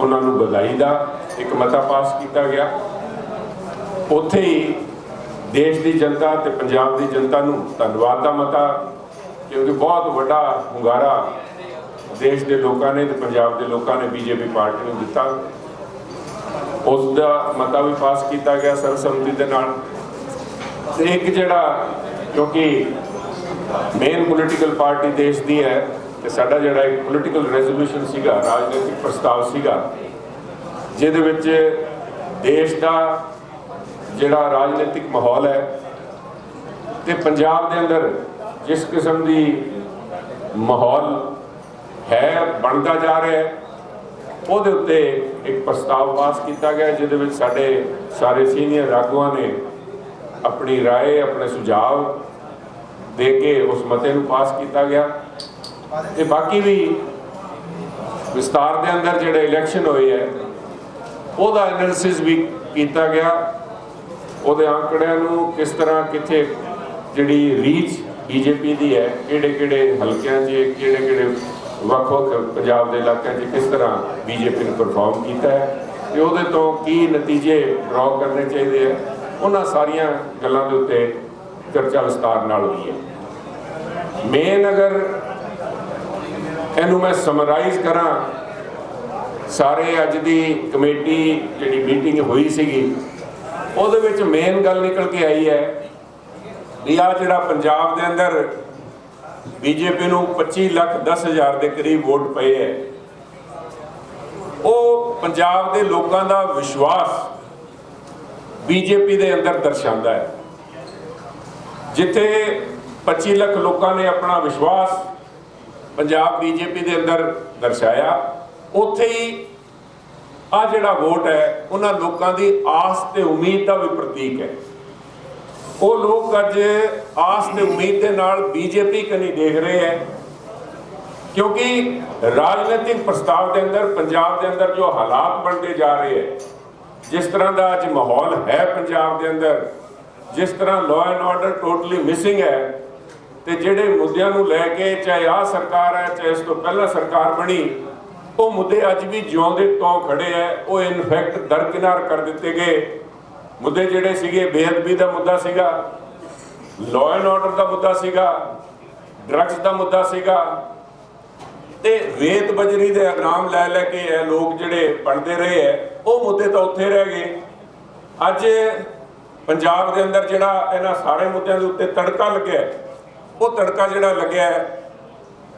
ਉਹਨਾਂ ਨੂੰ ਵਧਾਈ ਦਾ ਇੱਕ ਮਤਾ ਪਾਸ ਕੀਤਾ ਗਿਆ। ਉੱਥੇ ਹੀ ਦੇਸ਼ ਦੀ ਜਨਤਾ ਤੇ ਪੰਜਾਬ ਦੀ ਜਨਤਾ ਨੂੰ ਧੰਨਵਾਦ ਦਾ ਮਤਾ, ਕਿਉਂਕਿ ਬਹੁਤ ਵੱਡਾ ਹੁੰਗਾਰਾ ਦੇਸ਼ ਦੇ ਲੋਕਾਂ ਨੇ ਤੇ ਪੰਜਾਬ ਦੇ ਲੋਕਾਂ ਨੇ ਬੀਜੇਪੀ ਪਾਰਟੀ ਨੂੰ ਦਿੱਤਾ। ਉਸ ਦਾ ਮਤਾ ਵੀ ਪਾਸ ਕੀਤਾ ਗਿਆ ਸਰਬਸੰਮਤੀ ਦੇ ਨਾਲ। ਤੇ ਇੱਕ ਜਿਹੜਾ ਕਿਉਂਕਿ ਮੇਨ ਪੋਲੀਟੀਕਲ ਪਾਰਟੀ ਦੇਸ਼ ਦੀ ਹੈ ਤੇ ਸਾਡਾ ਜਿਹੜਾ ਇੱਕ ਪੋਲੀਟੀਕਲ ਰੈਜ਼ੋਲੂਸ਼ਨ ਸੀਗਾ ਰਾਜਨੀਤਿਕ ਪ੍ਰਸਤਾਵ ਸੀਗਾ ਜਿਹਦੇ ਵਿੱਚ ਦੇਸ਼ ਦਾ ਜਿਹੜਾ ਰਾਜਨੀਤਿਕ ਮਾਹੌਲ ਹੈ ਤੇ ਪੰਜਾਬ ਦੇ ਅੰਦਰ ਜਿਸ ਕਿਸਮ ਦੀ ਮਾਹੌਲ ਹੈ ਬਣਦਾ ਜਾ ਰਿਹਾ ਹੈ ਉਹਦੇ ਉੱਤੇ ਇੱਕ ਪ੍ਰਸਤਾਵ ਪਾਸ ਕੀਤਾ ਗਿਆ ਜਿਹਦੇ ਵਿੱਚ ਸਾਡੇ ਸਾਰੇ ਸੀਨੀਅਰ ਆਗੂਆਂ ਨੇ ਆਪਣੀ رائے ਆਪਣੇ ਸੁਝਾਅ ਦੇ ਕੇ ਉਸ ਮਤੇ ਨੂੰ ਪਾਸ ਕੀਤਾ ਗਿਆ ਤੇ ਬਾਕੀ ਵੀ ਵਿਸਤਾਰ ਦੇ ਅੰਦਰ ਜਿਹੜੇ ਇਲੈਕਸ਼ਨ ਹੋਏ ਹੈ, ਉਹਦਾ ਐਨਾਲਿਸਿਸ ਵੀ ਕੀਤਾ ਗਿਆ। ਉਹਦੇ ਅੰਕੜਿਆਂ ਨੂੰ ਕਿਸ ਤਰ੍ਹਾਂ ਕਿੱਥੇ ਜਿਹੜੀ ਰੀਚ ਬੀਜੇਪੀ ਦੀ ਹੈ ਕਿਹੜੇ ਕਿਹੜੇ ਹਲਕਿਆਂ 'ਚ ਕਿਹੜੇ ਕਿਹੜੇ ਵੱਖ-ਵੱਖ ਪੰਜਾਬ ਦੇ ਇਲਾਕਿਆਂ 'ਚ ਕਿਸ ਤਰ੍ਹਾਂ ਬੀਜੇਪੀ ਨੇ ਪਰਫਾਰਮ ਕੀਤਾ ਹੈ ਤੇ ਉਹਦੇ ਤੋਂ ਕੀ ਨਤੀਜੇ ਡਰਾਅ ਕਰਨੇ ਚਾਹੀਦੇ ਆ ਉਹਨਾਂ ਸਾਰੀਆਂ ਗੱਲਾਂ ਦੇ ਉੱਤੇ ਚਰਚਾ ਵਿਸਤਾਰ ਨਾਲ ਹੋਈ ਹੈ। ਮੇਨ ਅਗਰ ਇਹਨੂੰ ਮੈਂ ਸਮਰਾਈਜ਼ ਕਰਾਂ। ਸਾਰੇ ਅੱਜ ਦੀ ਕਮੇਟੀ ਜਿਹੜੀ ਮੀਟਿੰਗ ਹੋਈ ਸੀਗੀ, ਉਹਦੇ ਵਿੱਚ ਮੇਨ ਗੱਲ ਨਿਕਲ ਕੇ ਆਈ ਹੈ ਵੀ ਆ ਜਿਹੜਾ ਪੰਜਾਬ ਦੇ ਅੰਦਰ ਬੀਜੇਪੀ ਨੂੰ 25 ਲੱਖ 10 ਹਜ਼ਾਰ ਦੇ ਕਰੀਬ ਵੋਟ ਪਏ ਹੈ, ਉਹ ਪੰਜਾਬ ਦੇ ਲੋਕਾਂ ਦਾ ਵਿਸ਼ਵਾਸ ਬੀਜੇਪੀ ਦੇ ਅੰਦਰ ਦਰਸਾਉਂਦਾ ਹੈ। ਜਿੱਥੇ 25 ਲੱਖ ਲੋਕਾਂ ਨੇ ਆਪਣਾ ਵਿਸ਼ਵਾਸ ਪੰਜਾਬ ਬੀਜੇਪੀ ਦੇ ਅੰਦਰ ਦਰਸਾਇਆ, ਉੱਥੇ ਹੀ ਆ ਜਿਹੜਾ ਵੋਟ ਹੈ, ਉਹਨਾਂ ਲੋਕਾਂ ਦੀ ਆਸ ਤੇ ਉਮੀਦ ਦਾ ਵੀ ਪ੍ਰਤੀਕ ਹੈ। ਉਹ ਲੋਕ ਅੱਜ ਆਸ ਤੇ ਉਮੀਦ ਦੇ ਨਾਲ ਬੀਜੇਪੀ ਕਨੀ ਦੇਖ ਰਹੇ ਹੈ, ਕਿਉਂਕਿ ਰਾਜਨੀਤਿਕ ਪ੍ਰਸਤਾਵ ਦੇ ਅੰਦਰ, ਪੰਜਾਬ ਦੇ ਅੰਦਰ ਜੋ ਹਾਲਾਤ ਬਣਦੇ ਜਾ ਰਹੇ ਹੈ, ਜਿਸ ਤਰ੍ਹਾਂ ਦਾ ਅੱਜ ਮਾਹੌਲ ਹੈ ਪੰਜਾਬ ਦੇ ਅੰਦਰ, ਜਿਸ ਤਰ੍ਹਾਂ law and order totally missing ਹੈ ਤੇ ਜਿਹੜੇ ਮੁੱਦਿਆਂ ਨੂੰ ਲੈ ਕੇ ਚਾਹੇ ਆ ਸਰਕਾਰ ਹੈ, ਚਾਹੇ ਇਸ ਤੋਂ ਪਹਿਲਾਂ ਸਰਕਾਰ ਬਣੀ, ਉਹ ਮੁੱਦੇ ਅੱਜ ਵੀ ਜਿਉਂਦੇ ਤੋਂ ਖੜੇ ਹੈ, ਉਹ ਇਨਫੈਕਟ ਦਰਕਿਨਾਰ ਕਰ ਦਿੱਤੇ ਗਏ। ਮੁੱਦੇ ਜਿਹੜੇ ਸੀਗੇ, ਬੇਅਦਬੀ ਦਾ ਮੁੱਦਾ ਸੀਗਾ ਲਾਅ ਐਂਡ ਆਰਡਰ ਦਾ ਮੁੱਦਾ ਸੀਗਾ ਡਰੱਗਸ ਦਾ ਮੁੱਦਾ ਸੀਗਾ। ਤੇ ਰੇਤ ਬਜਰੀ ਦੇ ਨਾਮ ਲੈ ਲੈ ਕੇ ਇਹ ਲੋਕ ਜਿਹੜੇ ਬਣਦੇ ਰਹੇ ਐ ਉਹ ਮੁੱਦੇ ਤਾਂ ਉੱਥੇ ਰਹਿ ਗਏ। ਅੱਜ ਪੰਜਾਬ ਦੇ ਅੰਦਰ ਜਿਹੜਾ ਇਹਨਾਂ ਸਾਰੇ ਮੁੱਦਿਆਂ ਦੇ ਉੱਤੇ ਤੜਕਾ ਲੱਗਿਆ ਉਹ ਤੜਕਾ ਜਿਹੜਾ ਲੱਗਿਆ ਹੈ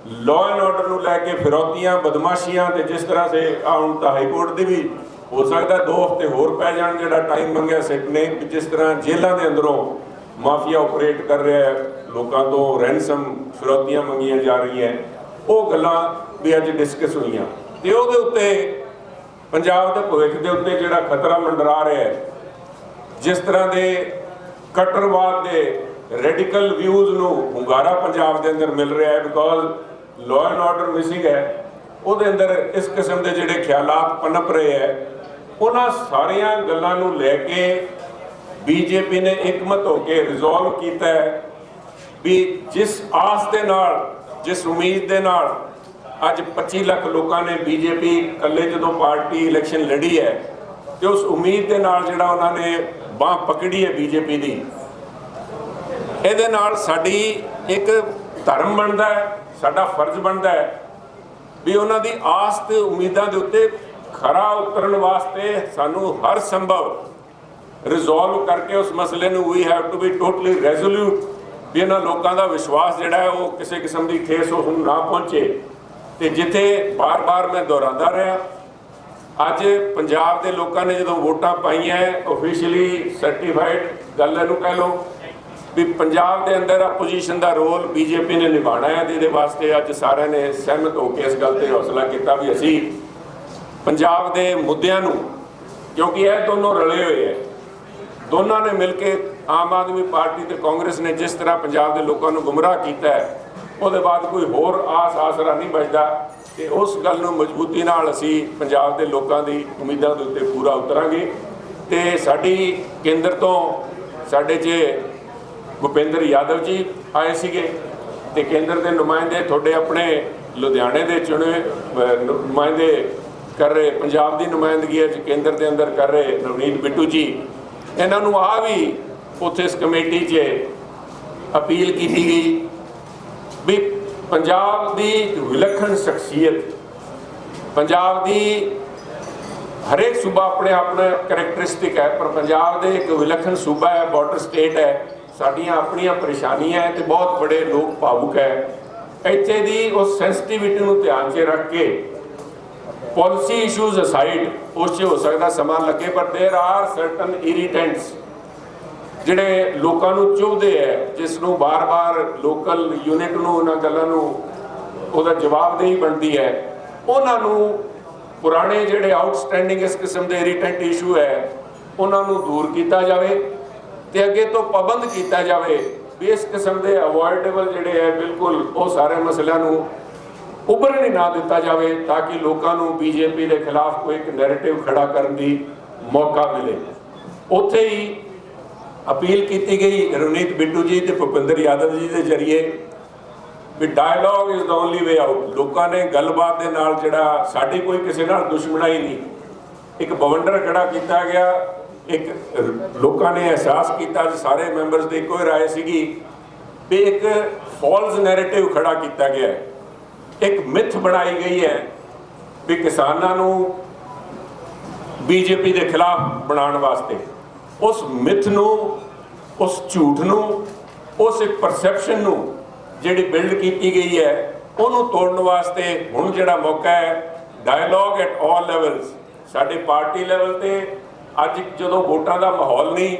ਲਾਅ ਐਂਡ ਆਰਡਰ ਨੂੰ ਲੈ ਕੇ ਫਿਰੌਤੀਆਂ, ਬਦਮਾਸ਼ੀਆਂ ਤੇ ਜਿਸ ਤਰ੍ਹਾਂ ਸੇ ਆਹ ਹੁਣ ਤਾਂ ਹਾਈ ਕੋਰਟ ਦੀ ਵੀ ਹੋ ਸਕਦਾ ਦੋ ਹਫ਼ਤੇ ਹੋਰ ਪੈ ਜਾਣ ਜਿਹੜਾ ਟਾਈਮ ਮੰਗਿਆ ਸਿੱਟ ਨੇ ਜਿਸ ਤਰ੍ਹਾਂ ਜੇਲ੍ਹਾਂ ਦੇ ਅੰਦਰੋਂ ਮਾਫੀਆ ਆਪਰੇਟ ਕਰ ਰਿਹਾ ਹੈ, ਲੋਕਾਂ ਤੋਂ ਰੈਂਸਮ ਫਿਰੌਤੀਆਂ ਮੰਗੀਆਂ ਜਾ ਰਹੀਆਂ ਉਹ ਗੱਲਾਂ ਵੀ ਅੱਜ ਡਿਸਕਸ ਹੋਈਆਂ। ਤੇ ਉਹਦੇ ਉੱਤੇ, ਪੰਜਾਬ ਦੇ ਭਵਿੱਖ ਦੇ ਉੱਤੇ ਜਿਹੜਾ ਖਤਰਾ ਮੰਡਰਾ ਰਿਹਾ ਹੈ, ਜਿਸ ਤਰ੍ਹਾਂ ਦੇ ਕਟਰਵਾਦ ਦੇ ਰੈਡੀਕਲ ਵਿਊਜ਼ ਨੂੰ ਹੁੰਗਾਰਾ ਪੰਜਾਬ ਦੇ ਅੰਦਰ ਮਿਲ ਰਿਹਾ ਹੈ because law and order missing ਹੈ। ਉਹਦੇ ਅੰਦਰ ਇਸ ਕਿਸਮ ਦੇ ਜਿਹੜੇ ਖਿਆਲਾਤ ਪਨਪ ਰਹੇ ਹੈ। ਉਹਨਾਂ ਸਾਰੀਆਂ ਗੱਲਾਂ ਨੂੰ ਲੈ ਕੇ ਬੀਜੇਪੀ ਨੇ ਇਕਮਤ ਹੋ ਕੇ ਰਿਜ਼ੋਲਵ ਕੀਤਾ ਹੈ ਵੀ ਜਿਸ ਆਸ ਦੇ ਨਾਲ, ਜਿਸ ਉਮੀਦ ਦੇ ਨਾਲ ਅੱਜ 25 ਲੱਖ ਲੋਕਾਂ ਨੇ ਬੀਜੇਪੀ ਇਕੱਲੇ ਜਦੋਂ ਪਾਰਟੀ ਇਲੈਕਸ਼ਨ ਲੜੀ ਹੈ ਤੇ ਉਸ ਉਮੀਦ ਦੇ ਨਾਲ ਜਿਹੜਾ ਉਹਨਾਂ ਨੇ ਬਾਹ ਪਕੜੀ ਹੈ ਬੀਜੇਪੀ ਦੀ ਇਹਦੇ ਨਾਲ ਸਾਡੀ ਇੱਕ ਧਰਮ ਬਣਦਾ ਹੈ, ਸਾਡਾ ਫਰਜ਼ ਬਣਦਾ ਹੈ ਵੀ ਉਹਨਾਂ ਦੀ ਆਸ ਤੇ ਉਮੀਦਾਂ ਦੇ ਉੱਤੇ ਖਰਾ ਉਤਰਨ ਵਾਸਤੇ ਸਾਨੂੰ ਹਰ ਸੰਭਵ ਰਿਜ਼ੋਲਵ ਕਰਕੇ ਉਸ ਮਸਲੇ ਨੂੰ ਵੀ have to be totally resolute ਵੀ ਇਹਨਾਂ ਲੋਕਾਂ ਦਾ ਵਿਸ਼ਵਾਸ ਜਿਹੜਾ ਹੈ ਉਹ ਕਿਸੇ ਕਿਸਮ ਦੀ ਠੇਸ ਉਸ ਨੂੰ ਨਾ ਪਹੁੰਚੇ। ਤੇ ਜਿੱਥੇ ਬਾਰ-ਬਾਰ ਮੈਂ ਦੁਹਰਾਉਂਦਾ ਰਿਹਾ, ਅੱਜ ਪੰਜਾਬ ਦੇ ਲੋਕਾਂ ਨੇ ਜਦੋਂ ਵੋਟਾਂ ਪਾਈਆਂ ਆਫੀਸ਼ੀਅਲੀ ਸਰਟੀਫਾਈਡ ਗੱਲ ਇਹਨੂੰ ਕਹਿ ਲਓ। ਵੀ ਪੰਜਾਬ ਦੇ ਅੰਦਰ ਆਪੋਜੀਸ਼ਨ ਦਾ ਰੋਲ ਬੀਜੇਪੀ ਨੇ ਨਿਭਾਉਣਾ ਹੈ ਤੇ ਇਹਦੇ ਵਾਸਤੇ ਅੱਜ ਸਾਰਿਆਂ ਨੇ ਸਹਿਮਤ ਹੋ ਕੇ ਇਸ ਗੱਲ ਤੇ ਹੌਸਲਾ ਕੀਤਾ ਵੀ ਅਸੀਂ ਪੰਜਾਬ ਦੇ ਮੁੱਦਿਆਂ ਨੂੰ, ਕਿਉਂਕਿ ਇਹ ਦੋਨੋਂ ਰਲੇ ਹੋਏ ਹੈ, ਦੋਨਾਂ ਨੇ ਮਿਲ ਕੇ ਆਮ ਆਦਮੀ ਪਾਰਟੀ ਤੇ ਕਾਂਗਰਸ ਨੇ ਜਿਸ ਤਰ੍ਹਾਂ ਪੰਜਾਬ ਦੇ ਲੋਕਾਂ ਨੂੰ ਗੁੰਮਰਾਹ ਕੀਤਾ ਹੈ, ਉਹਦੇ ਬਾਅਦ ਕੋਈ ਹੋਰ ਆਸ ਆਸਰਾ ਨਹੀਂ ਬਚਦਾ ਤੇ ਉਸ ਗੱਲ ਨੂੰ ਮਜ਼ਬੂਤੀ ਨਾਲ ਅਸੀਂ ਪੰਜਾਬ ਦੇ ਲੋਕਾਂ ਦੀ ਉਮੀਦਾਂ ਦੇ ਉੱਤੇ ਪੂਰਾ ਉਤਰਾਂਗੇ ਤੇ ਸਾਡੀ ਕੇਂਦਰ ਤੋਂ ਸਾਡੇ 'ਚ ਭੁਪਿੰਦਰ ਯਾਦਵ ਜੀ ਆਏ ਸੀਗੇ ਤੇ ਕੇਂਦਰ ਦੇ ਨੁਮਾਇੰਦੇ ਤੁਹਾਡੇ ਆਪਣੇ ਲੁਧਿਆਣੇ ਦੇ ਚੁਣੇ ਨੁਮਾਇੰਦੇ ਕਰ ਰਹੇ, ਪੰਜਾਬ ਦੀ ਨੁਮਾਇੰਦਗੀ ਅੱਜ ਕੇਂਦਰ ਦੇ ਅੰਦਰ ਕਰ ਰਹੇ ਨਵਨੀਤ ਬਿੱਟੂ ਜੀ। ਇਹਨਾਂ ਨੂੰ ਆ ਵੀ ਉੱਥੇ ਇਸ ਕਮੇਟੀ 'ਚ ਅਪੀਲ ਕੀਤੀ ਗਈ ਵੀ ਪੰਜਾਬ ਦੀ ਵਿਲੱਖਣ ਸ਼ਖਸੀਅਤ, ਪੰਜਾਬ ਦੀ ਹਰੇਕ ਸੂਬਾ ਆਪਣੇ ਆਪਣੇ ਕਰੈਕਟਰਿਸਟਿਕ ਹੈ, ਪਰ ਪੰਜਾਬ ਦੇ ਇੱਕ ਵਿਲੱਖਣ ਸੂਬਾ ਹੈ ਬਾਰਡਰ ਸਟੇਟ ਹੈ। ਸਾਡੀਆਂ ਆਪਣੀਆਂ ਪਰੇਸ਼ਾਨੀਆਂ ਹੈ ਤੇ ਬਹੁਤ ਬੜੇ ਲੋਕ ਭਾਵੁਕ ਹੈ ਇੱਥੇ ਦੀ ਉਸ ਸੈਂਸਿਟੀਵਿਟੀ ਨੂੰ ਧਿਆਨ 'ਚ ਰੱਖ ਕੇ ਪਾਲਿਸੀ ਇਸ਼ੂਜ਼ ਅਸਾਈਡ ਉਸ 'ਚ ਹੋ ਸਕਦਾ ਸਮਾਂ ਲੱਗੇ ਪਰ देयर ਆਰ ਸਰਟਨ ਇਰੀਟੈਂਟਸ ਜਿਹੜੇ ਲੋਕਾਂ ਨੂੰ ਚੁਭਦੇ ਹੈ ਜਿਸ ਨੂੰ ਬਾਰ-ਬਾਰ ਲੋਕਲ ਯੂਨਿਟ ਨੂੰ ਉਹਨਾਂ ਗੱਲਾਂ ਨੂੰ ਉਹਦਾ ਜਵਾਬਦੇਹੀ ਬਣਦੀ ਹੈ ਉਹਨਾਂ ਨੂੰ ਪੁਰਾਣੇ ਜਿਹੜੇ ਆਊਟਸਟੈਂਡਿੰਗ ਇਸ ਕਿਸਮ ਦੇ ਇਰੀਟੈਂਟ ਇਸ਼ੂ ਹੈ ਉਹਨਾਂ ਨੂੰ ਦੂਰ ਕੀਤਾ ਜਾਵੇ ਤੇ ਅੱਗੇ ਤੋਂ ਪਾਬੰਦ ਕੀਤਾ ਜਾਵੇ ਵੀ ਇਸ ਕਿਸਮ ਦੇ ਅਵੋਇਡੇਬਲ ਜਿਹੜੇ ਹੈ ਬਿਲਕੁਲ ਉਹ ਸਾਰੇ ਮਸਲਿਆਂ ਨੂੰ ਉੱਭਰਨ ਨਾ ਦਿੱਤਾ ਜਾਵੇ ਤਾਂ ਕਿ ਲੋਕਾਂ ਨੂੰ ਬੀਜੇਪੀ ਦੇ ਖਿਲਾਫ ਕੋਈ ਇੱਕ ਨੈਰੇਟਿਵ ਖੜਾ ਕਰਨ ਦੀ ਮੌਕਾ ਮਿਲੇ। ਉੱਥੇ ਹੀ ਅਪੀਲ ਕੀਤੀ ਗਈ ਰਵਨੀਤ ਬਿੱਟੂ ਜੀ ਤੇ ਭੁਪਿੰਦਰ ਯਾਦਵ ਜੀ ਦੇ ਜ਼ਰੀਏ ਵੀ dialogue is the only way out ਲੋਕਾਂ ਨੇ ਗੱਲਬਾਤ ਦੇ ਨਾਲ ਜਿਹੜਾ, ਸਾਡੀ ਕੋਈ ਕਿਸੇ ਨਾਲ ਦੁਸ਼ਮਣਾਈ ਨਹੀਂ। ਇੱਕ ਬਵੰਡਰ ਖੜਾ ਕੀਤਾ ਗਿਆ ਇੱਕ ਲੋਕਾਂ ਨੇ ਅਹਿਸਾਸ ਕੀਤਾ ਸਾਰੇ ਮੈਂਬਰਸ ਦੇ ਇੱਕੋ ਹੀ ਰਾਏ ਸੀਗੀ ਵੀ ਇੱਕ ਫਾਲਸ ਨੈਰੇਟਿਵ ਖੜਾ ਕੀਤਾ ਗਿਆ ਹੈ। ਇੱਕ ਮਿਥ ਬਣਾਈ ਗਈ ਹੈ ਵੀ ਕਿਸਾਨਾਂ ਨੂੰ ਬੀਜੇਪੀ ਦੇ ਖਿਲਾਫ ਬਣਾਉਣ ਵਾਸਤੇ। ਉਸ ਮਿਥ ਨੂੰ, ਉਸ ਝੂਠ ਨੂੰ, ਉਸ ਇੱਕ ਪਰਸੈਪਸ਼ਨ ਨੂੰ ਜਿਹੜੀ ਬਿਲਡ ਕੀਤੀ ਗਈ ਹੈ, ਉਹਨੂੰ ਤੋੜਨ ਵਾਸਤੇ ਹੁਣ ਜਿਹੜਾ ਮੌਕਾ ਹੈ ਡਾਇਲੌਗ ਐਟ ਆਲ ਲੈਵਲਸ ਸਾਡੇ ਪਾਰਟੀ ਲੈਵਲ ਤੇ ਅੱਜ ਜਦੋਂ ਵੋਟਾਂ ਦਾ ਮਾਹੌਲ ਨਹੀਂ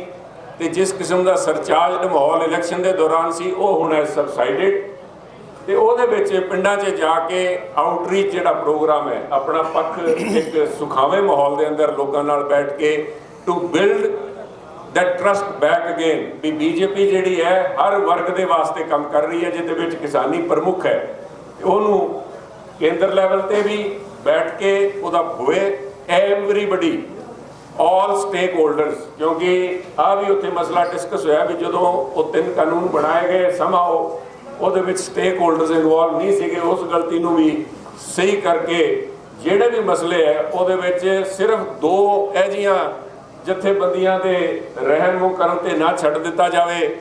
ਤੇ ਜਿਸ ਕਿਸਮ ਦਾ ਸਰਚਾਰਜਡ ਮਾਹੌਲ ਇਲੈਕਸ਼ਨ ਦੇ ਦੌਰਾਨ ਸੀ, ਉਹ ਹੁਣ ਹੈ ਸਬਸਾਈਡਡ ਤੇ ਉਹਦੇ ਵਿੱਚ ਪਿੰਡਾਂ 'ਚ ਜਾ ਕੇ ਆਊਟਰੀਚ ਜਿਹੜਾ ਪ੍ਰੋਗਰਾਮ ਹੈ, ਆਪਣਾ ਪੱਖ ਇੱਕ ਸੁਖਾਵੇਂ ਮਾਹੌਲ ਦੇ ਅੰਦਰ ਲੋਕਾਂ ਨਾਲ ਬੈਠ ਕੇ to build that trust back again we BJP ਜਿਹੜੀ ਹੈ, ਹਰ ਵਰਗ ਦੇ ਵਾਸਤੇ ਕੰਮ ਕਰ ਰਹੀ ਹੈ, ਜਿਹਦੇ ਵਿੱਚ ਕਿਸਾਨੀ ਪ੍ਰਮੁੱਖ ਹੈ। ਉਹਨੂੰ ਕੇਂਦਰ ਲੈਵਲ ਤੇ ਵੀ ਬੈਠ ਕੇ ਉਹਦਾ ਹੋਵੇ ਐਵਰੀਬਡੀ ਆਲ ਸਟੇਕ ਹੋਲਡਰਸ ਕਿਉਂਕਿ ਆ ਵੀ ਉੱਥੇ ਮਸਲਾ ਡਿਸਕਸ ਹੋਇਆ ਵੀ ਜਦੋਂ ਉਹ ਤਿੰਨ ਕਾਨੂੰਨ ਬਣਾਏ ਗਏ ਸਮਾਓ ਉਹਦੇ ਵਿੱਚ ਸਟੇਕ ਹੋਲਡਰਸ ਇਨਵੋਲਵ ਨਹੀਂ ਸੀਗੇ, ਉਸ ਗਲਤੀ ਨੂੰ ਵੀ ਸਹੀ ਕਰਕੇ ਜਿਹੜੇ ਵੀ ਮਸਲੇ ਹੈ, ਉਹਦੇ ਵਿੱਚ ਸਿਰਫ ਦੋ ਐਜੀਆਂ ਜਥੇਬੰਦੀਆਂ ਦੇ ਰਹਿਣ ਰਹਿਨਮੂ ਕਰਨ ਤੇ ਨਾ ਛੱਡ ਦਿੱਤਾ ਜਾਵੇ,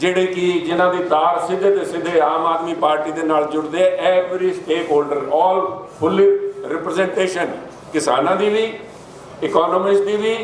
ਜਿਹੜੇ ਕਿ ਜਿਨ੍ਹਾਂ ਦੀ ਤਾਰ ਸਿੱਧੇ ਤੇ ਸਿੱਧੇ ਆਮ ਆਦਮੀ ਪਾਰਟੀ ਦੇ ਨਾਲ ਜੁੜਦੇ every stakeholder all fully representation ਕਿਸਾਨਾਂ ਦੀ ਵੀ ਇਕਨੋਮਿਸਟ ਦੀ ਵੀ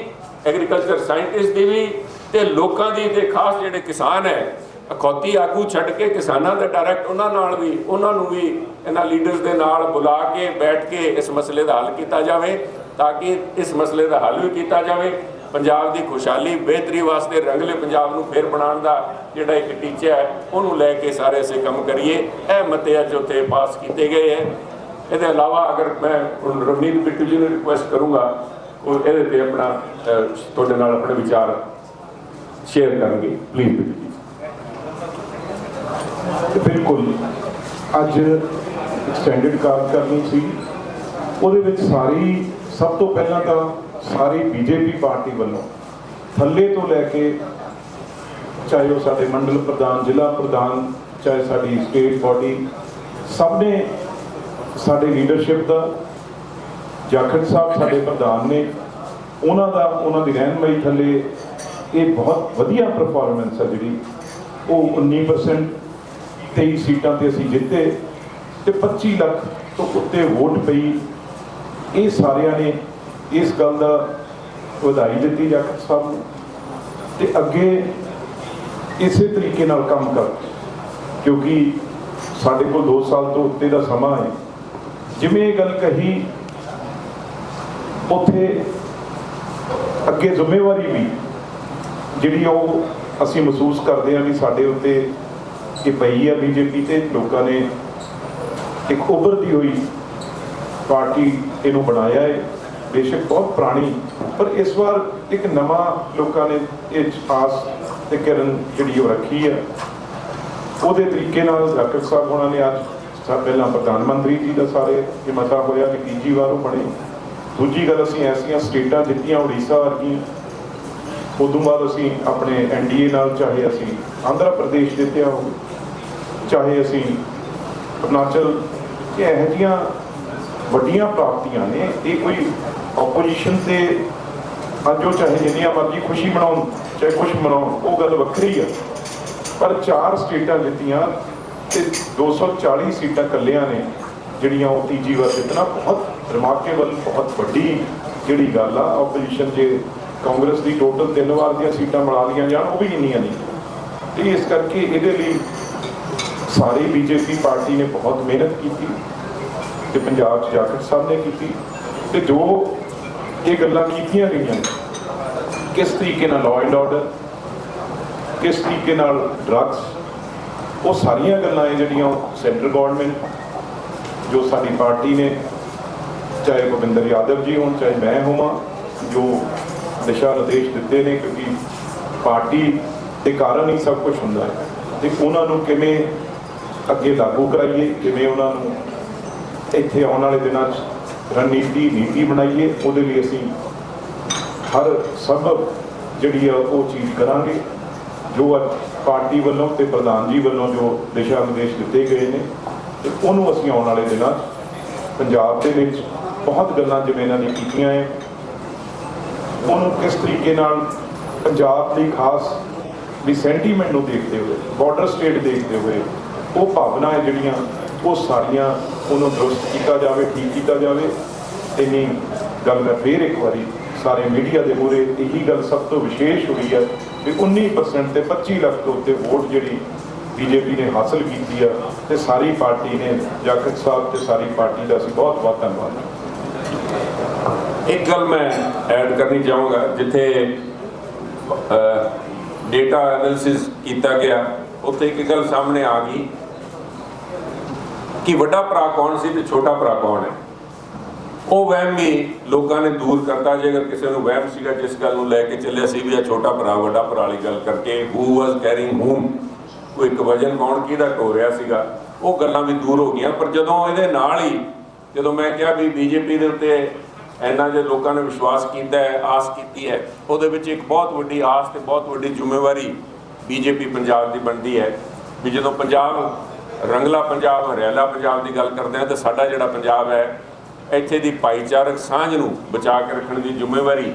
ਐਗਰੀਕਲਚਰ ਸਾਇੰਟਿਸਟ ਦੀ ਵੀ, ਤੇ ਲੋਕਾਂ ਦੀ ਤੇ ਖਾਸ ਜਿਹੜੇ ਕਿਸਾਨ ਹੈ, ਅਖੌਤੀ ਆਗੂ ਛੱਡ ਕੇ ਕਿਸਾਨਾਂ ਦਾ ਡਾਇਰੈਕਟ ਉਹਨਾਂ ਨਾਲ ਵੀ, ਉਹਨਾਂ ਨੂੰ ਵੀ ਇਹਨਾਂ ਲੀਡਰਸ ਦੇ ਨਾਲ ਬੁਲਾ ਕੇ, ਬੈਠ ਕੇ ਇਸ ਮਸਲੇ ਦਾ ਹੱਲ ਕੀਤਾ ਜਾਵੇ, ਤਾਂ ਕਿ ਇਸ ਮਸਲੇ ਦਾ ਹੱਲ ਵੀ ਕੀਤਾ ਜਾਵੇ। ਪੰਜਾਬ ਦੀ ਖੁਸ਼ਹਾਲੀ ਬਿਹਤਰੀ ਵਾਸਤੇ ਰੰਗਲੇ ਪੰਜਾਬ ਨੂੰ ਫੇਰ ਬਣਾਉਣ ਦਾ ਜਿਹੜਾ ਇੱਕ ਟੀਚਾ ਹੈ, ਉਹਨੂੰ ਲੈ ਕੇ ਸਾਰੇ ਅਸੀਂ ਕੰਮ ਕਰੀਏ। ਇਹ ਮਤੇ ਅੱਜ ਉੱਥੇ ਪਾਸ ਕੀਤੇ ਗਏ ਹੈ। ਇਹਦੇ ਇਲਾਵਾ ਅਗਰ ਮੈਂ ਰਵਨੀਤ ਬਿੱਟੂ ਜੀ ਨੂੰ ਰਿਕੁਐਸਟ ਕਰੂੰਗਾ ਉਹ ਇਹਦੇ ਤੇ ਆਪਣਾ ਤੁਹਾਡੇ ਨਾਲ ਆਪਣੇ ਵਿਚਾਰ ਸ਼ੇਅਰ ਕਰਨਗੇ ਪਲੀਜ਼ ਬਿੱਟੂ ਜੀ ਬਿਲਕੁਲ। ਅੱਜ ਐਕਸਟੈਂਡਡ ਕਾਰਜਕਰਨੀ ਸੀ। ਉਹਦੇ ਵਿੱਚ ਸਾਰੀ, ਸਭ ਤੋਂ ਪਹਿਲਾਂ ਤਾਂ ਸਾਰੀ ਬੀਜੇਪੀ ਪਾਰਟੀ ਵੱਲੋਂ ਥੱਲੇ ਤੋਂ ਲੈ ਕੇ ਚਾਹੇ ਉਹ ਸਾਡੇ ਮੰਡਲ ਪ੍ਰਧਾਨ, ਜ਼ਿਲ੍ਹਾ ਪ੍ਰਧਾਨ, ਚਾਹੇ ਸਾਡੀ ਸਟੇਟ ਬਾਡੀ ਸਭ ਨੇ ਸਾਡੇ ਲੀਡਰਸ਼ਿਪ ਦਾ, ਜਾਖੜ ਸਾਹਿਬ ਸਾਡੇ ਪ੍ਰਧਾਨ ਨੇ ਉਹਨਾਂ ਦਾ, ਉਹਨਾਂ ਦੀ ਰਹਿਨਮਾਈ ਥੱਲੇ ਇਹ ਬਹੁਤ ਵਧੀਆ ਪਰਫਾਰਮੈਂਸ ਹੈ ਜਿਹੜੀ, ਉਹ 19% 23 ਸੀਟਾਂ ਤੇ ਅਸੀਂ ਜਿੱਤੇ ਤੇ 25 ਲੱਖ ਤੋਂ ਉੱਤੇ ਵੋਟ ਪਈ। ਇਹ ਸਾਰਿਆਂ ਨੇ ਇਸ ਗੱਲ ਦਾ ਵਧਾਈ ਦਿੱਤੀ ਜਾਖੜ ਸਾਹਿਬ ਨੂੰ ਤੇ ਅੱਗੇ ਇਸੇ ਤਰੀਕੇ ਨਾਲ ਕੰਮ ਕਰ, ਕਿਉਂਕਿ ਸਾਡੇ ਕੋਲ 2 ਸਾਲ ਤੋਂ ਉੱਤੇ ਦਾ ਸਮਾਂ ਹੈ। ਜਿਵੇਂ ਇਹ ਗੱਲ ਕਹੀ, ਉੱਥੇ ਅੱਗੇ ਜ਼ਿੰਮੇਵਾਰੀ ਵੀ ਜਿਹੜੀ ਉਹ ਅਸੀਂ ਮਹਿਸੂਸ ਕਰਦੇ ਹਾਂ ਵੀ ਸਾਡੇ ਉੱਤੇ ਇਹ ਪਈ ਹੈ ਬੀਜੇਪੀ ਤੇ, ਲੋਕਾਂ ਨੇ ਇੱਕ ਉੱਭਰਦੀ ਹੋਈ ਪਾਰਟੀ ਇਹਨੂੰ ਬਣਾਇਆ ਹੈ। ਬੇਸ਼ੱਕ ਬਹੁਤ ਪੁਰਾਣੀ, ਪਰ ਇਸ ਵਾਰ ਇੱਕ ਨਵਾਂ ਲੋਕਾਂ ਨੇ ਇਹ 'ਚ ਆਸ ਤੇ ਕਿਰਨ ਜਿਹੜੀ ਉਹ ਰੱਖੀ ਹੈ ਉਹਦੇ ਤਰੀਕੇ ਨਾਲ ਡਾਕਟਰ ਸਾਹਿਬ ਉਹਨਾਂ ਨੇ ਅੱਜ ਸਾ ਪਹਿਲਾਂ ਪ੍ਰਧਾਨ ਮੰਤਰੀ ਜੀ ਦਾ ਸਾਰੇ ਇਹ ਮਤਾ ਹੋਇਆ ਕਿ ਤੀਜੀ ਵਾਰ ਉਹ ਬਣੇ। ਦੂਜੀ ਗੱਲ ਅਸੀਂ ਐਸੀਆਂ ਸਟੇਟਾਂ ਜਿੱਤੀਆਂ ਉੜੀਸਾ ਵਰਗੀਆਂ। ਉਦੋਂ ਬਾਅਦ ਅਸੀਂ ਆਪਣੇ ਐਨਡੀਏ ਨਾਲ ਚਾਹੇ ਅਸੀਂ ਆਂਧਰਾ ਪ੍ਰਦੇਸ਼ ਜਿੱਤਿਆ ਹੋ ਚਾਹੇ ਅਸੀਂ ਅਰੁਣਾਚਲ, ਇਹ ਇਹੋ ਜਿਹੀਆਂ ਵੱਡੀਆਂ ਪ੍ਰਾਪਤੀਆਂ ਨੇ। ਇਹ ਕੋਈ ਆਪੋਜੀਸ਼ਨ ਤੇ ਅੱਜ ਉਹ ਚਾਹੇ ਜਿੰਨੀਆਂ ਮਰਜ਼ੀ ਖੁਸ਼ੀ ਮਨਾਉਣ, ਚਾਹੇ ਕੁਛ ਮਨਾਉਣ, ਉਹ ਗੱਲ ਵੱਖਰੀ ਆ। ਪਰ ਚਾਰ ਸਟੇਟਾਂ ਜਿੱਤੀਆਂ ਤੇ 240 ਸੀਟਾਂ ਕੱਲਿਆਂ ਨੇ, ਜਿਹੜੀਆਂ ਉਹ ਤੀਜੀ ਵਾਰ ਜਿੱਤਣਾ ਬਹੁਤ ਰਿਮਾਰਕੇਬਲ ਬਹੁਤ ਵੱਡੀ ਜਿਹੜੀ ਗੱਲ ਆ ਆਪੋਜੀਸ਼ਨ ਜੇ ਕਾਂਗਰਸ ਦੀ ਟੋਟਲ ਤਿੰਨ ਵਾਰ ਦੀਆਂ ਸੀਟਾਂ ਮਿਲਾ ਲਈਆਂ ਜਾਣ, ਉਹ ਵੀ ਇੰਨੀਆਂ ਨਹੀਂ ਤੇ ਇਸ ਕਰਕੇ ਇਹਦੇ ਲਈ ਸਾਰੀ ਬੀਜੇਪੀ ਪਾਰਟੀ ਨੇ ਬਹੁਤ ਮਿਹਨਤ ਕੀਤੀ ਤੇ ਪੰਜਾਬ 'ਚ ਜਾਖੜ ਸਾਹਿਬ ਨੇ ਕੀਤੀ ਤੇ ਜੋ ਇਹ ਗੱਲਾਂ ਕੀਤੀਆਂ ਗਈਆਂ ਕਿਸ ਤਰੀਕੇ ਨਾਲ ਲਾਅ ਐਂਡ ਆਰਡਰ ਕਿਸ ਤਰੀਕੇ ਨਾਲ ਡਰੱਗਸ ਉਹ ਸਾਰੀਆਂ ਗੱਲਾਂ ਇਹ ਜਿਹੜੀਆਂ ਸੈਂਟਰ ਗਵਰਨਮੈਂਟ ਜੋ ਸਾਡੀ ਪਾਰਟੀ ਨੇ ਚਾਹੇ ਭੁਪਿੰਦਰ ਯਾਦਵ ਜੀ ਹੋਣ, ਚਾਹੇ ਮੈਂ ਹੋਵਾਂ, ਜੋ ਦਿਸ਼ਾ ਨਿਰਦੇਸ਼ ਦਿੱਤੇ ਨੇ, ਕਿਉਂਕਿ ਪਾਰਟੀ ਦੇ ਕਾਰਨ ਹੀ ਸਭ ਕੁਝ ਹੁੰਦਾ ਹੈ। ਤੇ ਉਹਨਾਂ ਨੂੰ ਕਿਵੇਂ ਅੱਗੇ ਲਾਗੂ ਕਰਾਈਏ, ਕਿਵੇਂ ਉਹਨਾਂ ਨੂੰ ਇੱਥੇ ਆਉਣ ਵਾਲੇ ਦਿਨਾਂ 'ਚ ਰਣਨੀਤੀ, ਨੀਤੀ ਬਣਾਈਏ, ਉਹਦੇ ਲਈ ਅਸੀਂ ਹਰ ਸੰਭਵ ਜਿਹੜੀ ਆ ਉਹ ਚੀਜ਼ ਕਰਾਂਗੇ, ਜੋ ਅੱਜ ਪਾਰਟੀ ਵੱਲੋਂ ਤੇ ਪ੍ਰਧਾਨ ਜੀ ਵੱਲੋਂ ਜੋ ਦਿਸ਼ਾ ਨਿਰਦੇਸ਼ ਦਿੱਤੇ ਗਏ ਨੇ, ਤੇ ਉਹਨੂੰ ਅਸੀਂ ਆਉਣ ਵਾਲੇ ਦਿਨਾਂ 'ਚ ਪੰਜਾਬ ਦੇ ਵਿੱਚ ਬਹੁਤ ਗੱਲਾਂ ਜਿਵੇਂ ਇਹਨਾਂ ਨੇ ਕੀਤੀਆਂ ਹੈ ਉਹਨੂੰ ਕਿਸ ਤਰੀਕੇ ਨਾਲ ਪੰਜਾਬ ਦੀ ਖਾਸ ਵੀ ਸੈਂਟੀਮੈਂਟ ਨੂੰ ਦੇਖਦੇ ਹੋਏ ਬਾਰਡਰ ਸਟੇਟ ਦੇਖਦੇ ਹੋਏ ਉਹ ਭਾਵਨਾ ਹੈ ਜਿਹੜੀਆਂ ਉਹ ਸਾਰੀਆਂ ਉਹਨੂੰ ਦਰੁਸਤ ਕੀਤਾ ਜਾਵੇ, ਠੀਕ ਕੀਤਾ ਜਾਵੇ। ਇੰਨੀ ਗੱਲ ਮੈਂ ਫੇਰ ਇੱਕ ਵਾਰੀ ਸਾਰੇ ਮੀਡੀਆ ਦੇ ਮੂਹਰੇ ਇਹੀ ਗੱਲ ਸਭ ਤੋਂ ਵਿਸ਼ੇਸ਼ ਹੋਈ ਹੈ ਕਿ 19% ਤੇ 25 ਲੱਖ ਤੋਂ ਉੱਤੇ ਵੋਟ ਜਿਹੜੀ ਬੀਜੇਪੀ ਨੇ ਹਾਸਲ ਕੀਤੀ ਆ। ਤੇ ਸਾਰੀ ਪਾਰਟੀ ਨੇ, ਜਾਖੜ ਸਾਹਿਬ ਤੇ ਸਾਰੀ ਪਾਰਟੀ ਦਾ ਅਸੀਂ ਬਹੁਤ ਬਹੁਤ ਧੰਨਵਾਦ। ਇੱਕ ਗੱਲ ਮੈਂ ਐਡ ਕਰਨੀ ਚਾਹੂੰਗਾ, ਜਿੱਥੇ ਡੇਟਾ ਐਨਾਲਿਸਿਸ ਕੀਤਾ ਗਿਆ, ਉੱਥੇ ਇੱਕ ਗੱਲ ਸਾਹਮਣੇ ਆ ਗਈ ਕਿ ਵੱਡਾ ਭਰਾ ਕੌਣ ਸੀ ਤੇ ਛੋਟਾ ਭਰਾ ਕੌਣ ਹੈ। ਉਹ ਵਹਿਮ ਵੀ ਲੋਕਾਂ ਨੇ ਦੂਰ ਕਰਤਾ ਜੇ ਅਗਰ ਕਿਸੇ ਨੂੰ ਵਹਿਮ ਸੀਗਾ, ਜਿਸ ਗੱਲ ਨੂੰ ਲੈ ਕੇ ਚੱਲਿਆ ਸੀ ਵੀ ਇਹ ਛੋਟਾ ਭਰਾ, ਵੱਡਾ ਭਰਾ ਵਾਲੀ ਗੱਲ ਕਰਕੇ ਹੂ ਵਾਸ ਕੈਰਿੰਗ ਹੂਮ ਕੋਈ ਇੱਕ ਵਜਨ ਕੌਣ, ਕਿਹਦਾ ਢੋ ਰਿਹਾ ਸੀਗਾ, ਉਹ ਗੱਲਾਂ ਵੀ ਦੂਰ ਹੋ ਗਈਆਂ। ਪਰ ਜਦੋਂ ਇਹਦੇ ਨਾਲ ਹੀ, ਜਦੋਂ ਮੈਂ ਕਿਹਾ ਵੀ ਬੀਜੇਪੀ ਦੇ ਉੱਤੇ ਇੰਨਾ ਜੇ ਲੋਕਾਂ ਨੇ ਵਿਸ਼ਵਾਸ ਕੀਤਾ ਹੈ, ਆਸ ਕੀਤੀ ਹੈ, ਉਹਦੇ ਵਿੱਚ ਇੱਕ ਬਹੁਤ ਵੱਡੀ ਆਸ ਤੇ ਬਹੁਤ ਵੱਡੀ ਜ਼ਿੰਮੇਵਾਰੀ ਬੀਜੇਪੀ ਪੰਜਾਬ ਦੀ ਬਣਦੀ ਹੈ ਵੀ ਜਦੋਂ ਪੰਜਾਬ, ਰੰਗਲਾ ਪੰਜਾਬ, ਹਰਿਆਲਾ ਪੰਜਾਬ ਦੀ ਗੱਲ ਕਰਦੇ ਹਾਂ ਤਾਂ ਸਾਡਾ ਜਿਹੜਾ ਪੰਜਾਬ ਹੈ, ਇੱਥੇ ਦੀ ਭਾਈਚਾਰਕ ਸਾਂਝ ਨੂੰ ਬਚਾ ਕੇ ਰੱਖਣ ਦੀ ਜ਼ਿੰਮੇਵਾਰੀ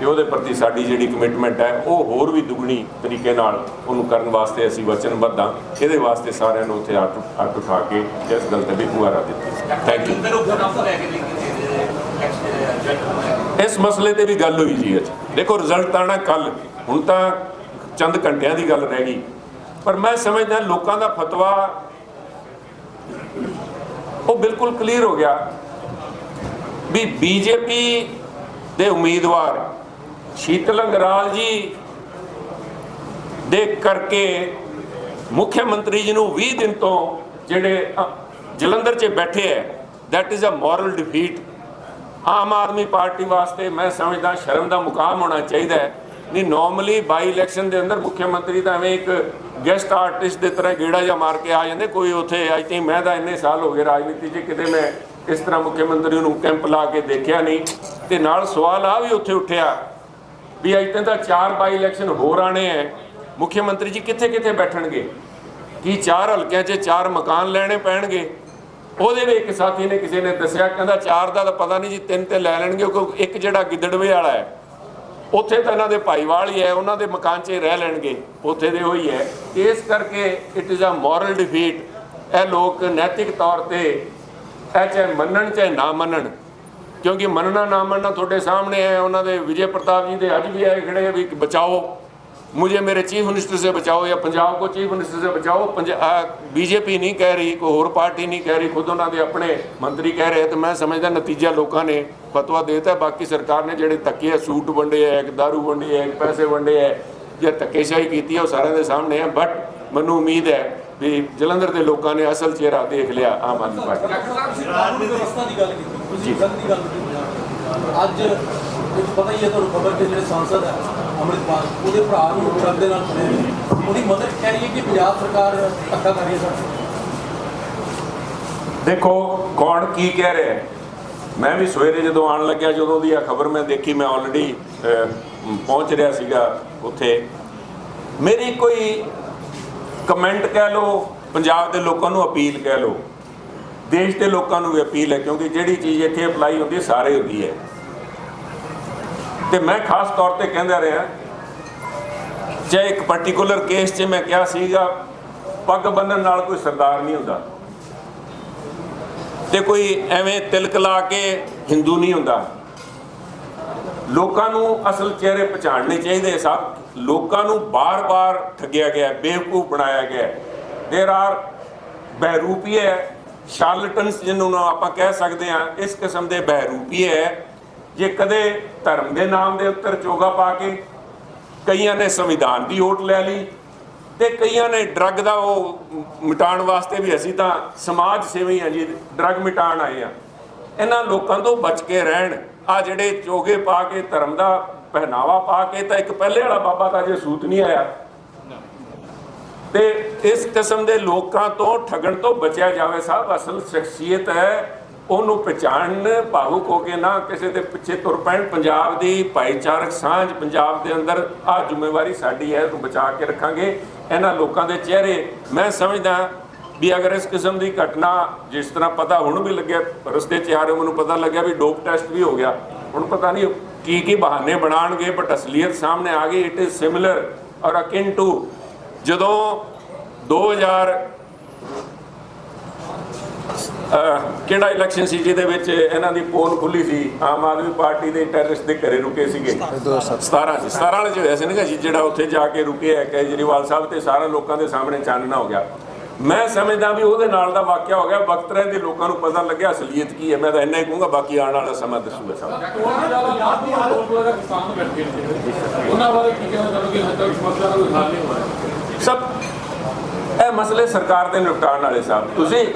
ਤੇ ਉਹਦੇ ਪ੍ਰਤੀ ਸਾਡੀ ਜਿਹੜੀ ਕਮਿਟਮੈਂਟ ਹੈ, ਉਹ ਹੋਰ ਵੀ ਦੁੱਗਣੀ ਤਰੀਕੇ ਨਾਲ ਉਹਨੂੰ ਕਰਨ ਵਾਸਤੇ ਅਸੀਂ ਵਚਨਬੱਧ ਹਾਂ। ਇਹਦੇ ਵਾਸਤੇ ਸਾਰਿਆਂ ਨੂੰ ਉੱਥੇ ਹੱਥ ਹੱਥ ਉਠਾ ਕੇ ਇਸ ਗੱਲ ਤੇ ਵੀ ਗੁਹਾਰਾ ਦਿੱਤੀ। ਥੈਂਕ ਯੂ ਇਸ ਮਸਲੇ ਤੇ ਵੀ ਗੱਲ ਹੋਈ ਜੀ ਅੱਜ ਦੇਖੋ ਰਿਜ਼ਲਟ ਆਣਾ ਕੱਲ ਹੁਣ ਤਾਂ ਚੰਦ ਘੰਟਿਆਂ ਦੀ ਗੱਲ ਰਹਿ ਗਈ। ਪਰ ਮੈਂ ਸਮਝਦਾ ਲੋਕਾਂ ਦਾ ਫਤਵਾ ਉਹ ਬਿਲਕੁਲ ਕਲੀਅਰ ਹੋ ਗਿਆ ਵੀ ਬੀਜੇਪੀ ਦੇ ਉਮੀਦਵਾਰ ਸ਼ੀਤਲ ਅੰਗਰਾਲ ਜੀ ਦੇ ਕਰਕੇ ਮੁੱਖ ਮੰਤਰੀ ਜੀ ਨੂੰ 20 ਦਿਨ ਤੋਂ ਜਿਹੜੇ ਜਲੰਧਰ 'ਚ ਬੈਠੇ ਹੈ that is a moral defeat Aam Aadmi Party ਵਾਸਤੇ ਮੈਂ ਸਮਝਦਾ ਸ਼ਰਮ ਦਾ ਮੁਕਾਮ ਹੋਣਾ ਚਾਹੀਦਾ ਹੈ। ਨਹੀਂ ਨਾਰਮਲੀ ਬਾਈ ਇਲੈਕਸ਼ਨ ਦੇ ਅੰਦਰ ਮੁੱਖ ਮੰਤਰੀ ਤਾਂ ਐਵੇਂ ਇੱਕ ਗੈਸਟ ਆਰਟਿਸਟ ਦੇ ਤਰ੍ਹਾਂ ਗੇੜਾ ਜਾਂ ਮਾਰ ਕੇ ਆ ਜਾਂਦੇ। ਕੋਈ ਉੱਥੇ ਆਈ ਥਿੰਕ ਮੈਂ ਤਾਂ ਇੰਨੇ ਸਾਲ ਹੋ ਗਏ ਰਾਜਨੀਤੀ 'ਚ, ਕਿਤੇ ਮੈਂ ਇਸ ਤਰ੍ਹਾਂ ਮੁੱਖ ਮੰਤਰੀ ਨੂੰ ਕੈਂਪ ਲਾ ਕੇ ਦੇਖਿਆ ਨਹੀਂ। ਤੇ ਨਾਲ ਸਵਾਲ ਆ ਵੀ ਉੱਥੇ ਉੱਠਿਆ ਵੀ ਅੱਜ ਤਾਂ ਚਾਰ ਬਾਈ ਇਲੈਕਸ਼ਨ ਹੋਰ ਆਣੇ ਹੈ। ਮੁੱਖ ਮੰਤਰੀ ਜੀ ਕਿੱਥੇ ਕਿੱਥੇ ਬੈਠਣਗੇ? ਕੀ ਚਾਰ ਹਲਕਿਆਂ 'ਚ ਚਾਰ ਮਕਾਨ ਲੈਣੇ ਪੈਣਗੇ? ਉਹਦੇ ਵੀ ਇੱਕ ਸਾਥੀ ਨੇ ਕਿਸੇ ਨੇ ਦੱਸਿਆ, ਕਹਿੰਦਾ ਚਾਰ ਦਾ ਤਾਂ ਪਤਾ ਨਹੀਂ ਜੀ, ਤਿੰਨ ਤੇ ਲੈ ਲੈਣਗੇ ਕਿਉਂਕਿ ਇੱਕ ਜਿਹੜਾ ਗਿੱਦੜਵੇ ਵਾਲਾ ਹੈ। ਉੱਥੇ ਤਾਂ ਇਹਨਾਂ ਦੇ ਭਾਈਵਾਲ ਹੀ ਹੈ, ਉਹਨਾਂ ਦੇ ਮਕਾਨ 'ਚ ਰਹਿ ਲੈਣਗੇ, ਉੱਥੇ ਦੇ ਉਹੀ ਹੈ। ਇਸ ਕਰਕੇ it is a moral defeat ਇਹ ਲੋਕ ਨੈਤਿਕ ਤੌਰ ਤੇ ਇਹ ਚਾਹੇ ਮੰਨਣ, ਚਾਹੇ ਨਾ ਮੰਨਣ, ਕਿਉਂਕਿ ਮੰਨਣਾ, ਨਾ ਮੰਨਣਾ ਤੁਹਾਡੇ ਸਾਹਮਣੇ ਹੈ, ਉਹਨਾਂ ਦੇ ਵਿਜੇ ਪ੍ਰਤਾਪ ਜੀ ਦੇ ਅੱਜ ਵੀ ਆਏ ਖੜੇ ਵੀ ਬਚਾਓ। मुझे मेरे चीफ मिनिस्टर से बचाओ या पंजाब को चीफ मिनिस्टर से बचाओ बीजेपी नहीं कह रही कोई और पार्टी नहीं कह रही खुद उन्होंने अपने मंत्री कह रहे तो मैं समझदा नतीजा लोगों ने फतवा देता है बाकी सरकार ने ਜਿਹੜੇ ਧੱਕੇ ਆ ਸੂਟ ਵੰਡੇ ਆ ਇੱਕ ਦਾਰੂ ਵੰਡੀ ਹੈ ਇੱਕ ਪੈਸੇ ਵੰਡੇ ਹੈ ਜਾਂ ਧੱਕੇਸ਼ਾਹੀ ਕੀਤੀ ਹੈ ਉਹ ਸਾਰਿਆਂ ਦੇ ਸਾਹਮਣੇ ਹੈ ਬਟ ਮੈਨੂੰ ਉਮੀਦ ਹੈ ਵੀ ਜਲੰਧਰ ਦੇ ਲੋਕਾਂ ਨੇ ਅਸਲ ਚਿਹਰਾ ਦੇਖ ਲਿਆ ਆਮ ਆਦਮੀ ਪਾਰਟੀ ਦਾ। ਰਾਜਨੀਤਿਕ ਦੀ ਗੱਲ ਕੀਤੀ ਤੁਸੀਂ ਗੱਲ ਦੀ ਗੱਲ ਕੀਤੀ ਅੱਜ ਕੁਝ ਪਤਾ ਹੀ ਹੈ ਤੁਹਾਨੂੰ ਖਬਰ ਕਿ ਜਿਹੜੇ ਸੰਸਦ ਹੈ ਅੰਮ੍ਰਿਤਪਾਲ, ਉਹਦੇ ਭਰਾ ਨੂੰ ਟਰੱਕ ਦੇ ਨਾਲ ਫੜਿਆ ਗਿਆ ਉਹਦੀ ਮਦਦ ਕਹਿ ਰਹੀ ਹੈ ਕਿ ਪੰਜਾਬ ਸਰਕਾਰ ਧੱਕਾ ਕਰ ਰਹੀ ਹੈ ਸਰ। ਦੇਖੋ, ਕੌਣ ਕੀ ਕਹਿ ਰਿਹਾ ਹੈ? ਮੈਂ ਵੀ ਸਵੇਰੇ ਜਦੋਂ ਆਉਣ ਲੱਗਿਆ, ਜਦੋਂ ਦੀ ਆ ਖਬਰ ਮੈਂ ਦੇਖੀ, ਮੈਂ ਆਲਰੇਡੀ ਪਹੁੰਚ ਰਿਹਾ ਸੀਗਾ ਉੱਥੇ। ਮੇਰੀ ਕੋਈ ਕਮੈਂਟ ਕਹਿ ਲਓ, ਪੰਜਾਬ ਦੇ ਲੋਕਾਂ ਨੂੰ ਅਪੀਲ ਕਹਿ ਲਓ। ਦੇਸ਼ ਦੇ ਲੋਕਾਂ ਨੂੰ ਵੀ ਅਪੀਲ ਹੈ, ਕਿਉਂਕਿ ਜਿਹੜੀ ਚੀਜ਼ ਇੱਥੇ ਅਪਲਾਈ ਹੁੰਦੀ ਸਾਰੇ ਹੁੰਦੀ ਹੈ। ਤੇ ਮੈਂ ਖਾਸ ਤੌਰ ਤੇ ਕਹਿੰਦਾ ਰਿਹਾ ਜੇ ਇੱਕ ਪਾਰਟਿਕੂਲਰ ਕੇਸ 'ਚ ਮੈਂ ਕਿਹਾ ਸੀਗਾ ਪੱਗ ਬੰਨਣ ਨਾਲ ਕੋਈ ਸਰਦਾਰ ਨਹੀਂ ਹੁੰਦਾ ਤੇ ਕੋਈ ਐਵੇਂ ਤਿਲਕ ਲਾ ਕੇ ਹਿੰਦੂ ਨਹੀਂ ਹੁੰਦਾ ਲੋਕਾਂ ਨੂੰ ਅਸਲ ਚਿਹਰੇ ਪਛਾਣਨੇ ਚਾਹੀਦੇ ਸਭ ਲੋਕਾਂ ਨੂੰ ਬਾਰ-ਬਾਰ ਠੱਗਿਆ ਗਿਆ ਬੇਵਕੂਫ ਬਣਾਇਆ ਗਿਆ देयर ਆਰ ਬਹਿਰੂਪੀਏ ਸ਼ਾਰਲਟਨਸ ਜਿਹਨੂੰ ਨਾ ਆਪਾਂ ਕਹਿ ਸਕਦੇ ਹਾਂ ਇਸ ਕਿਸਮ ਦੇ ਬਹਿਰੂਪੀਏ ਹੈ ਜੇ ਕਦੇ ਧਰਮ ਦੇ ਨਾਮ ਦੇ ਉੱਤੇ ਚੋਗਾ ਪਾ ਕੇ ਕਈਆਂ ਨੇ ਸੰਵਿਧਾਨ ਦੀ ਓਟ ਲੈ ਲਈ ਤੇ ਕਈਆਂ ਨੇ ਡਰੱਗ ਦਾ ਉਹ ਮਿਟਾਉਣ ਵਾਸਤੇ ਵੀ ਅਸੀਂ ਤਾਂ ਸਮਾਜ ਸੇਵੀ ਹਾਂ ਜੀ, ਡਰੱਗ ਮਿਟਾਉਣ ਆਏ ਆ ਇਹਨਾਂ ਲੋਕਾਂ ਤੋਂ ਬਚ ਕੇ ਰਹਿਣ। ਆ ਜਿਹੜੇ ਚੋਗੇ ਪਾ ਕੇ ਧਰਮ ਦਾ ਪਹਿਨਾਵਾ ਪਾ ਕੇ ਤਾਂ ਇੱਕ ਪਹਿਲੇ ਵਾਲਾ ਬਾਬਾ ਤਾਂ ਜੇ ਸੂਤ ਨਹੀਂ ਆਇਆ। ਤੇ ਇਸ ਕਿਸਮ ਦੇ ਲੋਕਾਂ ਤੋਂ ਠੱਗਣ ਤੋਂ ਬਚਿਆ ਜਾਵੇ ਸਾਹਿਬ ਅਸਲ ਸ਼ਖਸੀਅਤ ਹੈ। ਉਹਨੂੰ ਪਛਾਣਨ ਭਾਵੁਕ ਹੋ ਕੇ ਨਾ ਕਿਸੇ ਦੇ ਪਿੱਛੇ ਤੁਰ ਪੈਣ। ਪੰਜਾਬ ਦੀ ਭਾਈਚਾਰਕ ਸਾਂਝ ਪੰਜਾਬ ਦੇ ਅੰਦਰ ਆ ਜ਼ਿੰਮੇਵਾਰੀ ਸਾਡੀ ਹੈ ਨੂੰ ਬਚਾ ਕੇ ਰੱਖਾਂਗੇ। ਇਹਨਾਂ ਲੋਕਾਂ ਦੇ ਚਿਹਰੇ ਮੈਂ ਸਮਝਦਾ ਵੀ ਅਗਰ ਇਸ ਕਿਸਮ ਦੀ ਘਟਨਾ ਜਿਸ ਤਰ੍ਹਾਂ ਪਤਾ ਹੁਣ ਵੀ ਲੱਗਿਆ ਰਸਤੇ 'ਚ ਆ ਰਹੇ ਮੈਨੂੰ ਪਤਾ ਲੱਗਿਆ ਵੀ ਡੋਪ ਟੈਸਟ ਵੀ ਹੋ ਗਿਆ। ਹੁਣ ਪਤਾ ਨਹੀਂ ਕੀ ਕੀ ਬਹਾਨੇ ਬਣਾਣਗੇ ਬਟ ਅਸਲੀਅਤ ਸਾਹਮਣੇ ਆ ਗਈ ਇਟ ਇਜ਼ ਸਿਮਿਲਰ ਔਰ ਅਕਿਨ ਟੂ ਜਦੋਂ 2000 ਅਹ, ਕਿਹੜਾ ਇਲੈਕਸ਼ਨ ਸੀ ਜਿਹਦੇ ਵਿੱਚ ਇਹਨਾਂ ਦੀ ਪੋਲ ਖੁੱਲੀ ਸੀ? ਆਮ ਆਦਮੀ ਪਾਰਟੀ ਦੇ ਟੈਰਰਿਸਟ ਦੇ ਘਰੇ ਰੁਕੇ ਸੀਗੇ। 17 ਸੀ। 17 ਵਾਲੇ ਚ ਸੀ ਨਾ ਜੀ, ਜਿਹੜਾ ਉੱਥੇ ਜਾ ਕੇ ਰੁਕੇ ਹੈ, ਕੇਜਰੀਵਾਲ ਸਾਹਿਬ ਤੇ ਸਾਰਾ ਲੋਕਾਂ ਦੇ ਸਾਹਮਣੇ ਚਾਨਣਾ ਹੋ ਗਿਆ। ਮੈਂ ਸਮਝਦਾ ਵੀ ਉਹਦੇ ਨਾਲ ਦਾ ਵਾਕਿਆ ਹੋ ਗਿਆ। ਵਕਤ ਰਹਿ ਦੇ ਲੋਕਾਂ ਨੂੰ ਪਤਾ ਲੱਗਿਆ ਅਸਲੀਅਤ ਕੀ ਹੈ। ਮੈਂ ਤਾਂ ਇੰਨਾ ਹੀ ਕਹੂੰਗਾ, ਬਾਕੀ ਆਉਣ ਵਾਲਾ ਸਮਾਂ ਦੱਸੂਗਾ ਸਭ ਸਭ ਇਹ ਮਸਲੇ ਸਰਕਾਰ ਦੇ ਨਿਪਟਾਉਣ ਵਾਲੇ ਸਾਹਿਬ। ਤੁਸੀਂ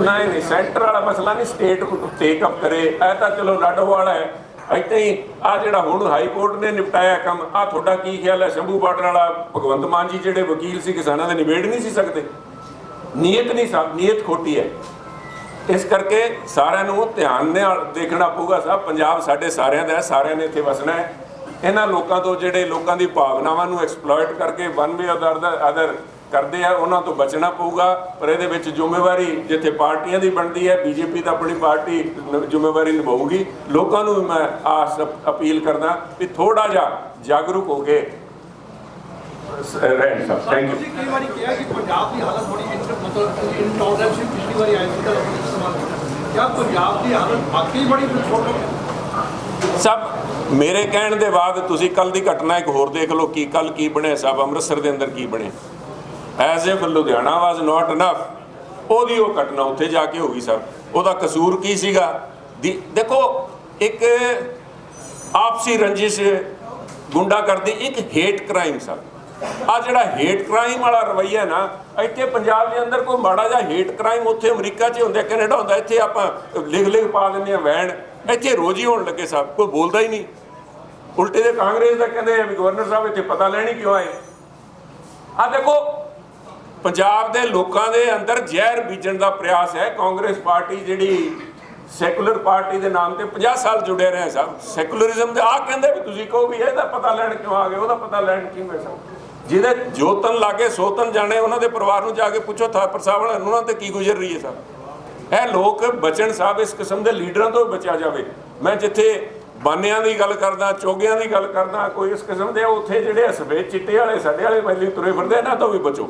ਨਹੀਂ ਨਹੀਂ, ਸੈਂਟਰ ਵਾਲਾ ਮਸਲਾ ਨਹੀਂ ਸਟੇਟ ਟੇਕ ਅਪ ਕਰੇ। ਇਹ ਤਾਂ ਚਲੋ ਲਾਡੋ ਹੈ। ਇੱਥੇ ਹੀ ਆ ਜਿਹੜਾ ਹੁਣ ਹਾਈ ਕੋਰਟ ਨੇ ਨਿਪਟਾਇਆ ਕੰਮ, ਆ ਤੁਹਾਡਾ ਕੀ ਖਿਆਲ ਹੈ? ਸ਼ੰਭੂ ਬਾਰਡਰ ਵਾਲਾ ਭਗਵੰਤ ਮਾਨ ਜੀ ਜਿਹੜੇ ਵਕੀਲ ਸੀ, ਕਿਸਾਨਾਂ ਦੇ ਨਿਬੇੜ ਨਹੀਂ ਸੀ ਸਕਦੇ। ਨੀਅਤ ਨਹੀਂ ਸਾਹਿਬ ਨੀਅਤ ਖੋਟੀ ਹੈ। ਇਸ ਕਰਕੇ ਸਾਰਿਆਂ ਨੂੰ ਧਿਆਨ ਨਾਲ ਦੇਖਣਾ ਪਊਗਾ ਸਾਹਿਬ। ਪੰਜਾਬ ਸਾਡੇ ਸਾਰਿਆਂ ਦਾ ਸਾਰਿਆਂ ਨੇ ਇੱਥੇ ਵਸਣਾ ਹੈ। ਇਹਨਾਂ ਲੋਕਾਂ ਤੋਂ ਜਿਹੜੇ ਲੋਕਾਂ ਦੀ ਭਾਵਨਾਵਾਂ ਨੂੰ ਐਕਸਪਲੋਇਟ ਕਰਕੇ ਵਨ ਵੇ ਅਦਰ ਦਾ ਅਦਰ ਕਰਦੇ ਆ ਉਹਨਾਂ ਤੋਂ ਬਚਣਾ ਪਊਗਾ। ਪਰ ਇਹਦੇ ਵਿੱਚ ਜ਼ਿੰਮੇਵਾਰੀ ਜਿੱਥੇ ਪਾਰਟੀਆਂ ਦੀ ਬਣਦੀ ਹੈ ਬੀਜੇਪੀ ਤਾਂ ਆਪਣੀ ਪਾਰਟੀ ਜ਼ਿੰਮੇਵਾਰੀ ਨਿਭਾਊਗੀ। ਲੋਕਾਂ ਨੂੰ ਮੈਂ ਆਸ ਅਪੀਲ ਕਰਦਾ ਵੀ ਥੋੜਾ ਜਿਹਾ ਜਾਗਰੂਕ ਹੋ ਕੇ ਸ- ਰਹਿਣ। ਸਭ ਥੈਂਕ ਯੂ ਤੁਸੀਂ ਕਈ ਵਾਰੀ ਕਿਹਾ ਕਿ ਪੰਜਾਬ ਦੀ ਹਾਲਤ ਬੜੀ ਇੰਟਰ ਮਤਲਬ ਇਨਟੋਲਰੈਂਸ ਸੀ ਪਿਛਲੀ ਵਾਰੀ ਆਈ ਸੀ ਤਾਂ ਆਪਣੀ ਇਸਤੇਮਾਲ ਕੀਤਾ ਕਿਆ ਪੰਜਾਬ ਦੀ ਹਾਲਤ ਵਾਕਈ ਬੜੀ ਵਿਸਫੋਟਕ ਸਭ ਮੇਰੇ ਕਹਿਣ ਦੇ ਬਾਅਦ ਤੁਸੀਂ ਕੱਲ ਦੀ ਘਟਨਾ ਇੱਕ ਹੋਰ ਦੇਖ ਲਓ, ਕੀ ਕੱਲ ਕੀ ਬਣਿਆ ਸਾਹਿਬ ਅੰਮ੍ਰਿਤਸਰ ਦੇ ਅੰਦਰ ਕੀ ਬਣੇ as if Ludhiana was not enough ਉਹਦੀ ਉਹ ਘਟਨਾ ਉੱਥੇ ਜਾ ਕੇ ਹੋ ਗਈ, ਸਰ। ਉਹਦਾ ਕਸੂਰ ਕੀ ਸੀਗਾ? ਦੀ- ਦੇਖੋ, ਇੱਕ ਆਪਸੀ ਰੰਜਿਸ਼ ਗੁੰਡਾ ਕਰਦੀ, ਇੱਕ ਹੇਟ ਕ੍ਰਾਈਮ ਸਰ। ਆ ਜਿਹੜਾ ਹੇਟ ਕ੍ਰਾਈਮ ਵਾਲਾ ਰਵਈਆ ਨਾ, ਇੱਥੇ ਪੰਜਾਬ ਦੇ ਅੰਦਰ ਕੋਈ ਮਾੜਾ ਜਿਹਾ ਹੇਟ ਕ੍ਰਾਈਮ ਉੱਥੇ ਅਮਰੀਕਾ 'ਚ ਹੁੰਦਾ, ਕੈਨੇਡਾ ਹੁੰਦਾ, ਇੱਥੇ ਆਪਾਂ ਲਿਖ ਲਿਖ ਪਾ ਦਿੰਦੇ ਆ ਵੈਣ। ਇੱਥੇ ਰੋਜ਼ ਹੀ ਹੋਣ ਲੱਗੇ ਸਾਹਿਬ ਕੋਈ ਬੋਲਦਾ ਹੀ ਨਹੀਂ। ਉਲਟੇ ਦੇ ਕਾਂਗਰਸ ਦਾ ਕਹਿੰਦੇ ਆ ਵੀ ਗਵਰਨਰ ਸਾਹਿਬ ਇੱਥੇ ਪਤਾ ਲੈਣੀ ਕਿਉਂ ਆਏ? ਆ ਦੇਖੋ, ਪੰਜਾਬ ਦੇ ਲੋਕਾਂ ਦੇ ਅੰਦਰ ਜ਼ਹਿਰ ਬੀਜਣ ਦਾ ਪ੍ਰਯਾਸ ਹੈ। ਕਾਂਗਰਸ ਪਾਰਟੀ ਜਿਹੜੀ ਸੈਕੂਲਰ ਪਾਰਟੀ ਦੇ ਨਾਮ ਤੇ 50 ਸਾਲ ਜੁੜੇ ਰਹੇ ਸਾਹਿਬ ਸੈਕੂਲਰਿਜ਼ਮ ਦੇ ਆ ਕਹਿੰਦੇ ਵੀ ਤੁਸੀਂ ਕਹੋ ਵੀ ਇਹਦਾ ਪਤਾ ਲੈਣ ਕਿਉਂ ਆ ਗਏ, ਉਹਦਾ ਪਤਾ ਲੈਣ ਕਿਉਂ ਗਏ ਜਿਹਦੇ ਜੋਤਨ ਲਾਗੇ ਸੋਤਨ ਜਾਣੇ, ਉਹਨਾਂ ਦੇ ਪਰਿਵਾਰ ਨੂੰ ਜਾ ਕੇ ਪੁੱਛੋ, ਥਾਪਰ ਸਾਹਿਬ ਉਹਨਾਂ ਤੇ ਕੀ ਗੁਜ਼ਰ ਰਹੀ ਹੈ ਸਭ? ਇਹ ਲੋਕ ਬਚਣ ਸਾਹਿਬ ਇਸ ਕਿਸਮ ਦੇ ਲੀਡਰਾਂ ਤੋਂ ਬਚਿਆ ਜਾਵੇ। ਮੈਂ ਜਿੱਥੇ ਬਾਨਿਆਂ ਦੀ ਗੱਲ ਕਰਦਾ, ਚੋਗਿਆਂ ਦੀ ਗੱਲ ਕਰਦਾ, ਕੋਈ ਇਸ ਕਿਸਮ ਦੇ ਉੱਥੇ ਜਿਹੜੇ ਸਫੇਦ ਚਿੱਟੇ ਵਾਲੇ, ਸਾਡੇ ਵਾਲੇ ਵੈਲੀ ਤੁਰੇ ਫਿਰਦੇ ਇਹਨਾਂ ਤੋਂ ਵੀ ਬਚੋ।